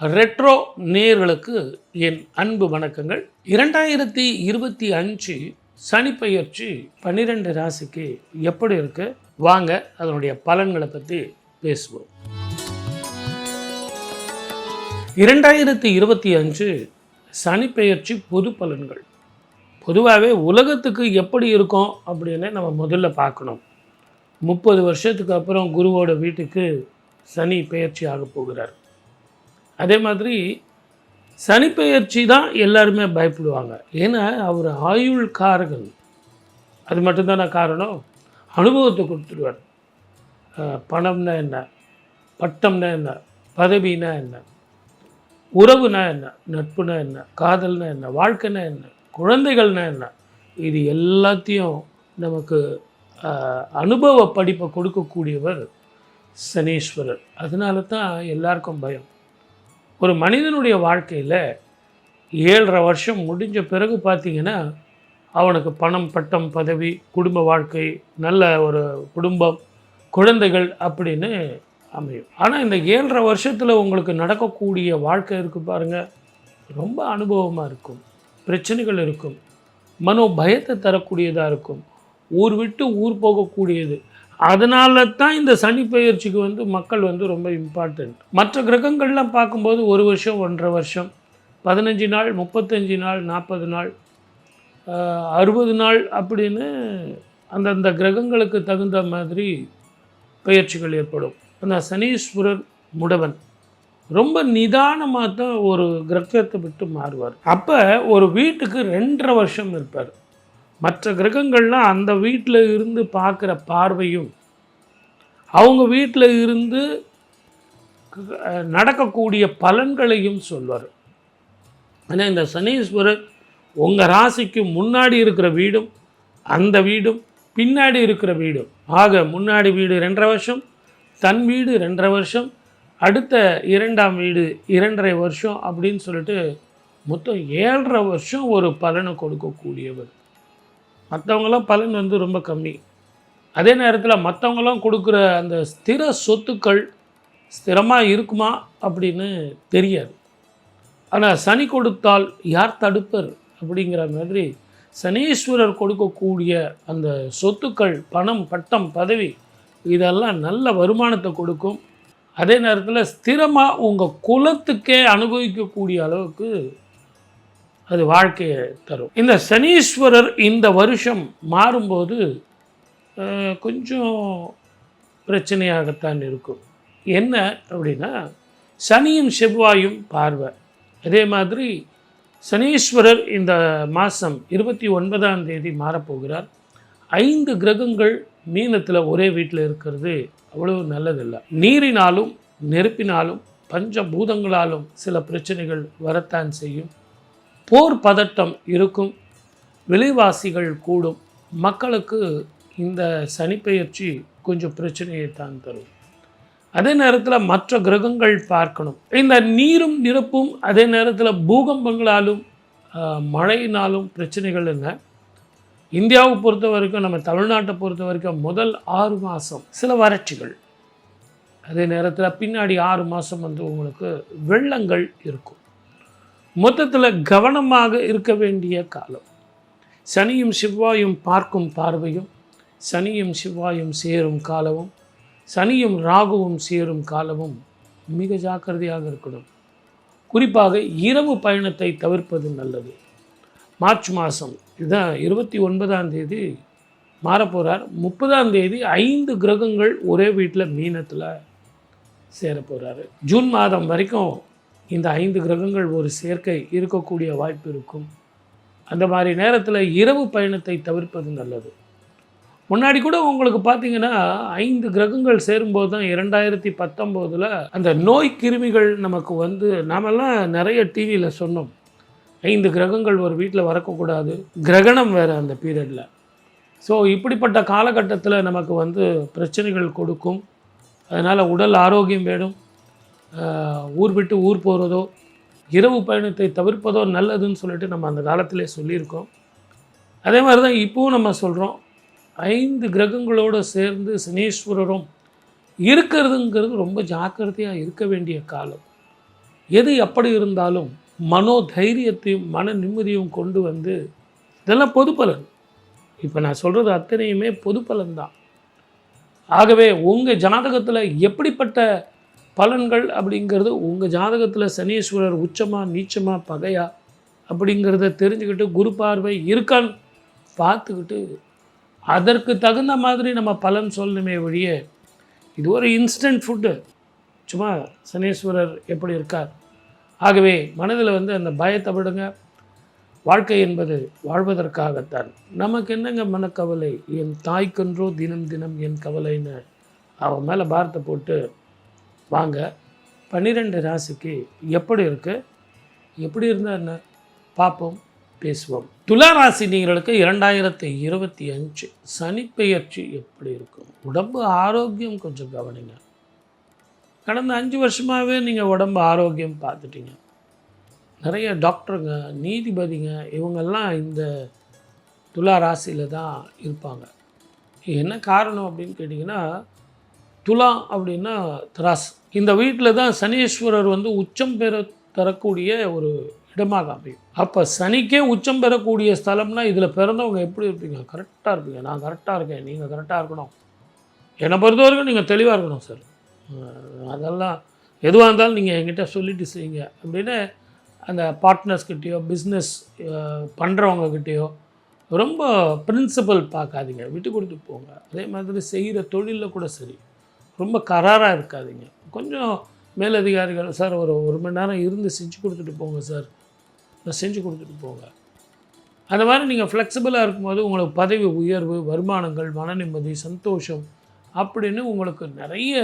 Retro நேர்களுக்கு என் அன்பு வணக்கங்கள். இரண்டாயிரத்தி இருபத்தி அஞ்சு சனிப்பெயர்ச்சி பன்னிரெண்டு ராசிக்கு எப்படி இருக்கு? வாங்க அதனுடைய பலன்களை பற்றி பேசுவோம். இரண்டாயிரத்தி இருபத்தி அஞ்சு சனிப்பெயர்ச்சி பொது பலன்கள். பொதுவாகவே உலகத்துக்கு எப்படி இருக்கும் அப்படின்னு நம்ம முதல்ல பார்க்கணும். முப்பது வருஷத்துக்கு அப்புறம் குருவோட வீட்டுக்கு சனி பெயர்ச்சி ஆக போகிறார். அதே மாதிரி சனிப்பெயர்ச்சி தான் எல்லாருமே பயப்படுவாங்க. ஏன்னா அவர் ஆயுள் காரகன். அது மட்டும்தானே காரணம்? அனுபவத்தை கொடுத்துருவார் பணம்னா என்ன? பட்டம்னா என்ன? பதவினா என்ன? உறவுனா என்ன? நட்புனா என்ன? காதல்னா என்ன? வாழ்க்கைனா என்ன? குழந்தைகள்னா என்ன? இது எல்லாத்தையும் நமக்கு அனுபவ படிப்பை கொடுக்கக்கூடியவர் சனீஸ்வரர். அதனால தான் எல்லாருக்கும் பயம். ஒரு மனிதனுடைய வாழ்க்கையில் ஏழரை வருஷம் முடிஞ்ச பிறகு பார்த்தீங்கன்னா அவனுக்கு பணம் பட்டம் பதவி குடும்ப வாழ்க்கை நல்ல ஒரு குடும்பம் குழந்தைகள் அப்படின்னு அமையும். ஆனால் இந்த ஏழரை வருஷத்தில் உங்களுக்கு நடக்கக்கூடிய வாழ்க்கை இருக்குது பாருங்கள் ரொம்ப அனுபவமாக இருக்கும். பிரச்சனைகள் இருக்கும். மனோ பயத்தை தரக்கூடியதாக இருக்கும். ஊர் விட்டு ஊர் போகக்கூடியது. அதனால தான் இந்த சனி பயிற்சிக்கு வந்து மக்கள் வந்து ரொம்ப இம்பார்ட்டண்ட் மற்ற கிரகங்கள்லாம் பார்க்கும்போது ஒரு வருஷம் ஒன்றரை வருஷம் பதினஞ்சு நாள் முப்பத்தஞ்சு நாள் நாற்பது நாள் அறுபது நாள் அப்படின்னு அந்தந்த கிரகங்களுக்கு தகுந்த மாதிரி பயிற்சிகள் ஏற்படும். அந்த சனீஸ்வரர் முடவன் ரொம்ப நிதானமாக தான் ஒரு கிரகத்தை விட்டு மாறுவார். அப்போ ஒரு வீட்டுக்கு ரெண்டரை வருஷம் இருப்பார். மற்ற கிரகங்கள்லாம் அந்த வீட்டில் இருந்து பார்க்குற பார்வையும் அவங்க வீட்டில் இருந்து நடக்கக்கூடிய பலன்களையும் சொல்வார். ஆனால் இந்த சனீஸ்வரர் உங்கள் ராசிக்கு முன்னாடி இருக்கிற வீடும் அந்த வீடும் பின்னாடி இருக்கிற வீடும். ஆக முன்னாடி வீடு ரெண்டரை வருஷம் தன் வீடு ரெண்டரை வருஷம் அடுத்த இரண்டாம் வீடு இரண்டரை வருஷம் அப்படின்னு சொல்லிட்டு மொத்தம் ஏழரை வருஷம் ஒரு பலனை கொடுக்கக்கூடியவர். மற்றவங்களாம் பலன் வந்து ரொம்ப கம்மி. அதே நேரத்தில் மற்றவங்களாம் கொடுக்குற அந்த ஸ்திர சொத்துக்கள் ஸ்திரமாக இருக்குமா அப்படின்னு தெரியாது. ஆனால் சனி கொடுத்தால் யார் தடுப்பர் அப்படிங்கிற மாதிரி சனீஸ்வரர் கொடுக்கக்கூடிய அந்த சொத்துக்கள் பணம் பட்டம் பதவி இதெல்லாம் நல்ல வருமானத்தை கொடுக்கும். அதே நேரத்தில் ஸ்திரமாக உங்கள் குலத்துக்கே அனுபவிக்கக்கூடிய அளவுக்கு அது வாழ்க்கையை தரும். இந்த சனீஸ்வரர் இந்த வருஷம் மாறும்போது கொஞ்சம் பிரச்சனையாகத்தான் இருக்கும். என்ன அப்படின்னா சனியும் செவ்வாயும் பார்வை. அதே மாதிரி சனீஸ்வரர் இந்த மாதம் இருபத்தி ஒன்பதாம் தேதி மாறப்போகிறார். ஐந்து கிரகங்கள் மீனத்தில் ஒரே வீட்டில் இருக்கிறது அவ்வளவு நல்லதில்லை. நீரினாலும் நெருப்பினாலும் பஞ்ச பூதங்களாலும் சில பிரச்சனைகள் வரத்தான் செய்யும். போர் பதட்டம் இருக்கும். விலைவாசிகள் கூடும். மக்களுக்கு இந்த சனிப்பெயர்ச்சி கொஞ்சம் பிரச்சனையை தான் தரும். அதே நேரத்தில் மற்ற கிரகங்கள் பார்க்கணும். இந்த நீரும் நிரப்பும் அதே நேரத்தில் பூகம்பங்களாலும் மழையினாலும் பிரச்சனைகள் என்ன? இந்தியாவை பொறுத்த வரைக்கும் நம்ம தமிழ்நாட்டை பொறுத்த வரைக்கும் முதல் ஆறு மாதம் சில வறட்சிகள். அதே நேரத்தில் பின்னாடி ஆறு மாதம் வந்து உங்களுக்கு வெள்ளங்கள் இருக்கும். மொத்தத்தில் கவனமாக இருக்க வேண்டிய காலம். சனியும் செவ்வாயும் பார்க்கும் பார்வையும் சனியும் செவ்வாயும் சேரும் காலமும் சனியும் ராகுவும் சேரும் காலமும் மிக ஜாக்கிரதையாக இருக்கணும். குறிப்பாக இரவு பயணத்தை தவிர்ப்பது நல்லது. மார்ச் மாதம் இதுதான் இருபத்தி ஒன்பதாம் தேதி மாறப்போகிறார் முப்பதாம் தேதி ஐந்து கிரகங்கள் ஒரே வீட்டில் மீனத்தில் சேர போகிறாரு ஜூன் மாதம் வரைக்கும் இந்த ஐந்து கிரகங்கள் ஒரு சேர்க்கை இருக்கக்கூடிய வாய்ப்பு இருக்கும். அந்த மாதிரி நேரத்தில் இரவு பயணத்தை தவிர்ப்பது நல்லது. முன்னாடி கூட உங்களுக்கு பார்த்தீங்கன்னா ஐந்து கிரகங்கள் சேரும்போது தான் இரண்டாயிரத்தி பத்தொம்போதில் அந்த நோய் கிருமிகள் நமக்கு வந்து நாமெல்லாம் நிறைய டிவியில் சொன்னோம். ஐந்து கிரகங்கள் ஒரு வீட்டில் வரக்கூடாது. கிரகணம் வேறு அந்த பீரியடில் ஸோ இப்படிப்பட்ட காலகட்டத்தில் நமக்கு வந்து பிரச்சனைகள் கொடுக்கும். அதனால் உடல் ஆரோக்கியம் வேணும். ஊர் விட்டு ஊர் போகிறதோ இரவு பயணத்தை தவிர்ப்பதோ நல்லதுன்னு சொல்லிட்டு நம்ம அந்த காலத்திலே சொல்லியிருக்கோம். அதே மாதிரி தான் இப்போவும் நம்ம சொல்கிறோம் ஐந்து கிரகங்களோடு சேர்ந்து சனீஸ்வரரும் இருக்கிறதுங்கிறது ரொம்ப ஜாக்கிரதையாக இருக்க வேண்டிய காலம். எது எப்படி இருந்தாலும் மனோ தைரியத்தையும் மன நிம்மதியும் கொண்டு வந்து இதெல்லாம் பொது பலன். இப்போ நான் சொல்கிறது அத்தனையுமே பொது பலன் தான் ஆகவே உங்கள் ஜாதகத்தில் எப்படிப்பட்ட பலன்கள் அப்படிங்கிறது உங்கள் ஜாதகத்தில் சனீஸ்வரர் உச்சமாக நீச்சமாக பகையா அப்படிங்கிறத தெரிஞ்சுக்கிட்டு குரு பார்வை இருக்கான்னு பார்த்துக்கிட்டு அதற்கு தகுந்த மாதிரி நம்ம பலன் சொல்லணுமே ஒழிய இது ஒரு இன்ஸ்டன்ட் ஃபுட்டு சும்மா சனீஸ்வரர் எப்படி இருக்கார்? ஆகவே மனதில் வந்து அந்த பயத்தை விடுங்க. வாழ்க்கை என்பது வாழ்வதற்காகத்தான். நமக்கு என்னங்க மனக்கவலை? என் தாய்க்கன்றோ தினம் தினம் என் கவலைன்னு அவன் மேலே பாரத்தை போட்டு வாங்க. பன்னிரெண்டு ராசிக்கு எப்படி இருக்கு? எப்படி இருந்தால் என்ன? பார்ப்போம் பேசுவோம். துலா ராசி நீங்களுக்கு இரண்டாயிரத்தி இருபத்தி அஞ்சு சனிப்பெயர்ச்சி எப்படி இருக்கும்? உடம்பு ஆரோக்கியம் கொஞ்சம் கவனிங்க. கடந்த அஞ்சு வருஷமாகவே நீங்கள் உடம்பு ஆரோக்கியம் பார்த்துட்டீங்க. நிறைய டாக்டருங்க நீதிபதிங்க இவங்கெல்லாம் இந்த துலா ராசியில் தான் இருப்பாங்க. என்ன காரணம் அப்படின்னு கேட்டிங்கன்னா துலா அப்படின்னா திராசு இந்த வீட்டில் தான் சனீஸ்வரர் வந்து உச்சம் பெற தரக்கூடிய ஒரு இடமாக அமையும் அப்போ சனிக்கே உச்சம் பெறக்கூடிய ஸ்தலம்னா இதில் பிறந்தவங்க எப்படி இருப்பீங்க? கரெக்டாக இருப்பீங்க. நான் கரெக்டாக இருக்கேன். நீங்கள் கரெக்டாக இருக்கணும். என்னை பொறுத்த வரைக்கும் நீங்கள் தெளிவாக இருக்கணும் சார் அதெல்லாம் எதுவாக இருந்தாலும் நீங்கள் என்கிட்ட சொல்லிட்டு செய்யுங்க. அப்படின்னு அந்த பார்ட்னர்ஸ்கிட்டேயோ பிஸ்னஸ் பண்ணுறவங்கக்கிட்டேயோ ரொம்ப பிரின்சிபல் பார்க்காதீங்க. விட்டு கொடுத்து போங்க. அதே மாதிரி செய்கிற தொழிலில் கூட சரி. ரொம்ப கராராக இருக்காதீங்க. கொஞ்சம் மேலதிகாரிகள் சார் ஒரு ஒரு மணி நேரம் இருந்து செஞ்சு கொடுத்துட்டு போங்க சார். நான் செஞ்சு கொடுத்துட்டு போங்க. அந்த மாதிரி நீங்கள் ஃப்ளெக்சிபிளாக இருக்கும்போது உங்களுக்கு பதவி உயர்வு வருமானங்கள் மன நிம்மதி சந்தோஷம் அப்படின்னு உங்களுக்கு நிறைய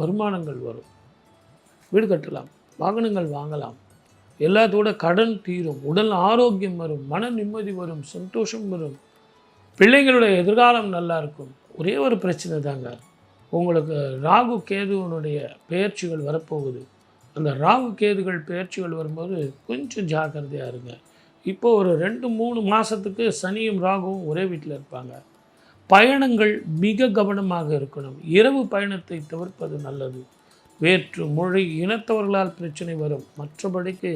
வருமானங்கள் வரும். வீடு கட்டலாம் வாகனங்கள் வாங்கலாம். எல்லாத்தோட கடன் தீரும் உடல் ஆரோக்கியம் வரும் மன நிம்மதி வரும் சந்தோஷம் வரும். பிள்ளைங்களுடைய எதிர்காலம் நல்லா இருக்கும். ஒரே ஒரு பிரச்சனை தாங்க. உங்களுக்கு ராகு கேதுவனுடைய பெயர்ச்சிகள் வரப்போகுது. அந்த ராகு கேதுகள் பெயர்ச்சிகள் வரும்போது கொஞ்சம் ஜாக்கிரதையாக இருங்க. இப்போ ஒரு ரெண்டு மூணு மாதத்துக்கு சனியும் ராகுவும் ஒரே வீட்டில் இருப்பாங்க. பயணங்கள் மிக கவனமாக இருக்கணும். இரவு பயணத்தை தவிர்ப்பது நல்லது. வேற்று மொழி இனத்தவர்களால் பிரச்சனை வரும். மற்றபடிக்கு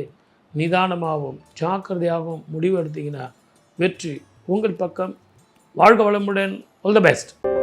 நிதானமாகவும் ஜாக்கிரதையாகவும் முடிவெடுத்தீங்கன்னா வெற்றி உங்கள் பக்கம். வாழ்க வளமுடன். All the best